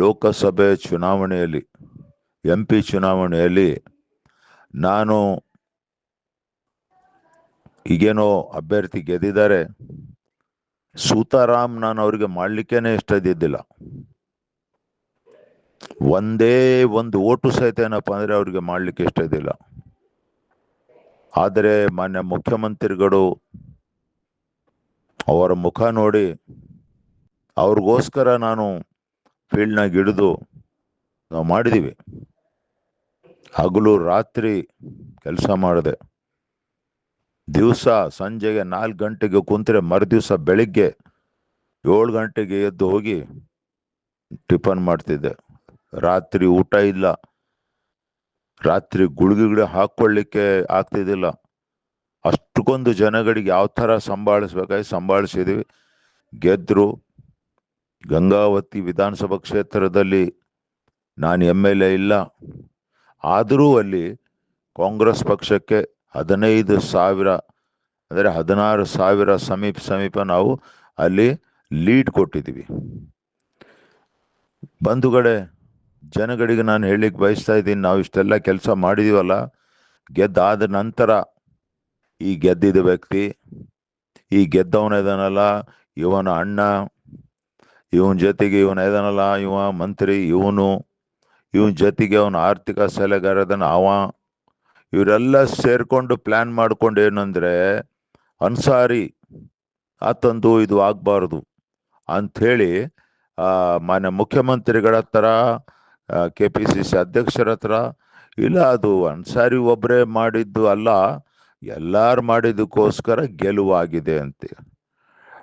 ಲೋಕಸಭೆ ಚುನಾವಣೆಯಲ್ಲಿ M P ಚುನಾವಣೆಯಲ್ಲಿ ನಾನು ಈಗೇನೋ ಅಭ್ಯರ್ಥಿ ಗೆದ್ದಿದ್ದಾರೆ. ಸೂತಾರಾಮ್ ನಾನು ಅವರಿಗೆ ಮಾಡಲಿಕ್ಕೇನೆ ಇಷ್ಟ ಇದ್ದಿದ್ದಿಲ್ಲ. ಒಂದೇ ಒಂದು ಓಟು ಸಹಿತ ಏನಪ್ಪ ಅಂದರೆ ಅವರಿಗೆ ಮಾಡ್ಲಿಕ್ಕೆ ಇಷ್ಟ ಇದ್ದಿಲ್ಲ. ಆದರೆ ಮಾನ್ಯ ಮುಖ್ಯಮಂತ್ರಿಗಳು ಅವರ ಮುಖ ನೋಡಿ ಅವ್ರಿಗೋಸ್ಕರ ನಾನು ಫೀಲ್ಡ್ನಾಗ ಹಿಡಿದು ನಾವು ಮಾಡಿದ್ದೀವಿ ಹಗಲು ರಾತ್ರಿ ಕೆಲಸ ಮಾಡಿದೆ. ದಿವಸ ಸಂಜೆಗೆ ನಾಲ್ಕು ಗಂಟೆಗೆ ಕುಂತ್ರೆ ಮರುದಿವಸ ಬೆಳಿಗ್ಗೆ ಏಳು ಗಂಟೆಗೆ ಎದ್ದು ಹೋಗಿ ಟಿಫನ್ ಮಾಡ್ತಿದ್ದೆ. ರಾತ್ರಿ ಊಟ ಇಲ್ಲ. ರಾತ್ರಿ ಗುಳಿಗೆಗಳು ಹಾಕ್ಕೊಳ್ಳಿಕ್ಕೆ ಆಗ್ತಿದ್ದಿಲ್ಲ. ಅಷ್ಟಕ್ಕೊಂದು ಜನಗಳಿಗೆ ಯಾವ ಥರ ಸಂಭಾಳಿಸ್ಬೇಕಾಗಿ ಸಂಭಾಳಿಸಿದ್ವಿ. ಗೆದ್ರು ಗಂಗಾವತಿ ವಿಧಾನಸಭಾ ಕ್ಷೇತ್ರದಲ್ಲಿ ನಾನು ಎಂ ಎಲ್ ಎ ಇಲ್ಲ. ಆದರೂ ಅಲ್ಲಿ ಕಾಂಗ್ರೆಸ್ ಪಕ್ಷಕ್ಕೆ ಹದಿನೈದು ಸಾವಿರ, ಅಂದರೆ ಹದಿನಾರು ಸಾವಿರ ಸಮೀಪ ಸಮೀಪ ನಾವು ಅಲ್ಲಿ ಲೀಡ್ ಕೊಟ್ಟಿದ್ದೀವಿ. ಬಂಧುಗಳೇ ಜನಗಳಿಗೆ ನಾನು ಹೇಳಲಿಕ್ಕೆ ಬಯಸ್ತಾ ಇದ್ದೀನಿ, ನಾವು ಇಷ್ಟೆಲ್ಲ ಕೆಲಸ ಮಾಡಿದೀವಲ್ಲ, ಗೆದ್ದಾದ ನಂತರ ಈ ಗೆದ್ದಿದ ವ್ಯಕ್ತಿ, ಈ ಗೆದ್ದವನ ಇದನ್ನಲ್ಲ ಇವನ ಅಣ್ಣ ಇವನ ಜೊತೆಗೆ ಇವನ ಇದನಲ್ಲ ಇವ ಮಂತ್ರಿ, ಇವನು, ಇವನ ಜೊತೆಗೆ ಅವನ ಆರ್ಥಿಕ ಸಲಹೆಗಾರದನ ಅವ. ಇವರೆಲ್ಲ ಸೇರಿಕೊಂಡು ಪ್ಲ್ಯಾನ್ ಮಾಡ್ಕೊಂಡು ಏನಂದರೆ ಅನ್ಸಾರಿ ಆತಂದು ಇದು ಆಗಬಾರ್ದು ಅಂಥೇಳಿ ಮಾನ್ಯ ಮುಖ್ಯಮಂತ್ರಿಗಳ ಹತ್ರ ಕೆ ಪಿ ಸಿ ಸಿ ಅಧ್ಯಕ್ಷರ ಹತ್ರ, ಇಲ್ಲ ಅದು ಅನ್ಸಾರಿ ಒಬ್ಬರೇ ಮಾಡಿದ್ದು ಅಲ್ಲ, ಎಲ್ಲಾರು ಮಾಡಿದ್ದಕ್ಕೋಸ್ಕರ ಗೆಲುವಾಗಿದೆ ಅಂತೆ.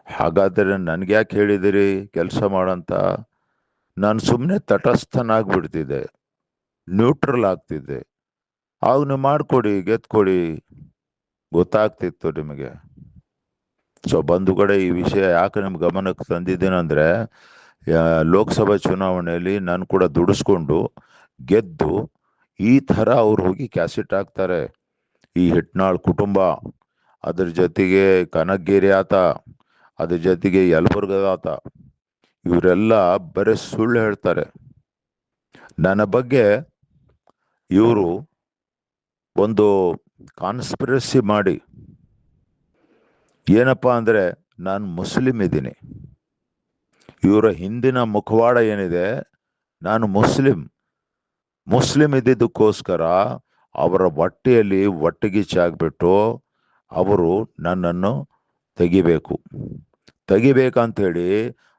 ಹಾಗಾದರೆ ನನ್ಗೆ ಯಾಕೆ ಹೇಳಿದಿರಿ ಕೆಲಸ ಮಾಡಂತ? ನಾನು ಸುಮ್ಮನೆ ತಟಸ್ಥನಾಗ್ಬಿಡ್ತಿದ್ದೆ. ನ್ಯೂಟ್ರಲ್ ಆಗ್ತಿದ್ದೆ. ಆಗ ನೀವು ಮಾಡ್ಕೊಡಿ, ಗೆದ್ಕೊಡಿ. ಗೊತ್ತಾಗ್ತಿತ್ತು ನಿಮಗೆ. ಸೊ ಬಂದು ಕಡೆ ಈ ವಿಷಯ ಯಾಕೆ ನಿಮ್ಮ ಗಮನಕ್ಕೆ ತಂದಿದ್ದೀನಂದ್ರೆ ಲೋಕಸಭಾ ಚುನಾವಣೆಯಲ್ಲಿ ನಾನು ಕೂಡ ದುಡಿಸ್ಕೊಂಡು ಗೆದ್ದು ಈ ಥರ ಅವ್ರು ಹೋಗಿ ಕ್ಯಾಸೆಟ್ ಹಾಕ್ತಾರೆ. ಈ ಹಿಟ್ನಾಳ್ ಕುಟುಂಬ, ಅದ್ರ ಜೊತೆಗೆ ಕನಕಗಿರಿ ಆತ. ಅದ್ರ ಜೊತೆಗೆ ಯಲಬುರ್ಗದಾತ, ಇವರೆಲ್ಲ ಬರೀ ಸುಳ್ಳು ಹೇಳ್ತಾರೆ. ನನ್ನ ಬಗ್ಗೆ ಇವರು ಒಂದು ಕಾನ್ಸ್ಪಿರಸಿ ಮಾಡಿ. ಏನಪ್ಪಾ ಅಂದರೆ, ನಾನು ಮುಸ್ಲಿಂ ಇದ್ದೀನಿ. ಇವರ ಹಿಂದಿನ ಮುಖವಾಡ ಏನಿದೆ, ನಾನು ಮುಸ್ಲಿಂ. ಮುಸ್ಲಿಂ ಇದ್ದಿದ್ದಕ್ಕೋಸ್ಕರ ಅವರ ಹೊಟ್ಟೆಯಲ್ಲಿ ಒಟ್ಟಿಗಿಚ್ಚಾಗ್ಬಿಟ್ಟು ಅವರು ನನ್ನನ್ನು ತೆಗಿಬೇಕು. ತೆಗಿಬೇಕಂತೇಳಿ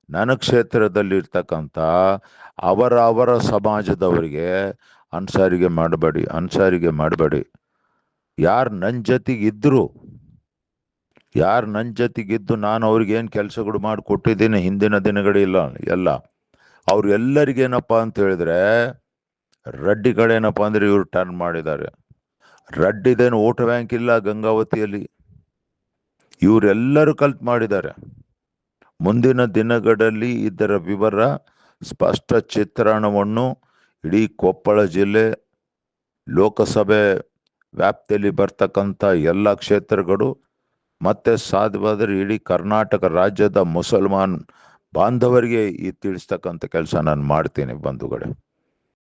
ನನ್ನ ಕ್ಷೇತ್ರದಲ್ಲಿರ್ತಕ್ಕಂಥ ಅವರ ಅವರ ಸಮಾಜದವರಿಗೆ ಅನ್ಸಾರಿಗೆ ಮಾಡಬೇಡಿ ಅನ್ಸಾರಿಗೆ ಮಾಡಬೇಡಿ. ಯಾರು ನನ್ನ ಜೊತೆಗೆ ಇದ್ರು, ಯಾರು ನನ್ನ ಜೊತೆಗಿದ್ದು ನಾನು ಅವ್ರಿಗೇನು ಕೆಲಸಗಳು ಮಾಡಿ ಕೊಟ್ಟಿದ್ದೀನಿ ಹಿಂದಿನ ದಿನಗಳಿಲ್ಲ ಎಲ್ಲ. ಅವ್ರು ಎಲ್ಲರಿಗೇನಪ್ಪ ಅಂತ ಹೇಳಿದ್ರೆ ರಡ್ಡಿಗಳೇನಪ್ಪ ಅಂದ್ರೆ ಇವರು ಟರ್ನ್ ಮಾಡಿದ್ದಾರೆ. ರಡ್ಡಿದೇನು ಓಟ್ ಬ್ಯಾಂಕ್ ಇಲ್ಲ ಗಂಗಾವತಿಯಲ್ಲಿ. ಇವರೆಲ್ಲರೂ ಕಲ್ತ್ ಮಾಡಿದ್ದಾರೆ. ಮುಂದಿನ ದಿನಗಳಲ್ಲಿ ಇದರ ವಿವರ, ಸ್ಪಷ್ಟ ಚಿತ್ರಣವನ್ನು ಇಡೀ ಕೊಪ್ಪಳ ಜಿಲ್ಲೆ, ಲೋಕಸಭೆ ವ್ಯಾಪ್ತಿಯಲ್ಲಿ ಬರ್ತಕ್ಕಂಥ ಎಲ್ಲ ಕ್ಷೇತ್ರಗಳು, ಮತ್ತೆ ಸಾಧ್ಯವಾದರೆ ಇಡೀ ಕರ್ನಾಟಕ ರಾಜ್ಯದ ಮುಸಲ್ಮಾನ್ ಬಾಂಧವರಿಗೆ ಈ ತಿಳಿಸ್ತಕ್ಕಂಥ ಕೆಲಸ ನಾನು ಮಾಡ್ತೀನಿ ಬಂಧುಗಳೇ.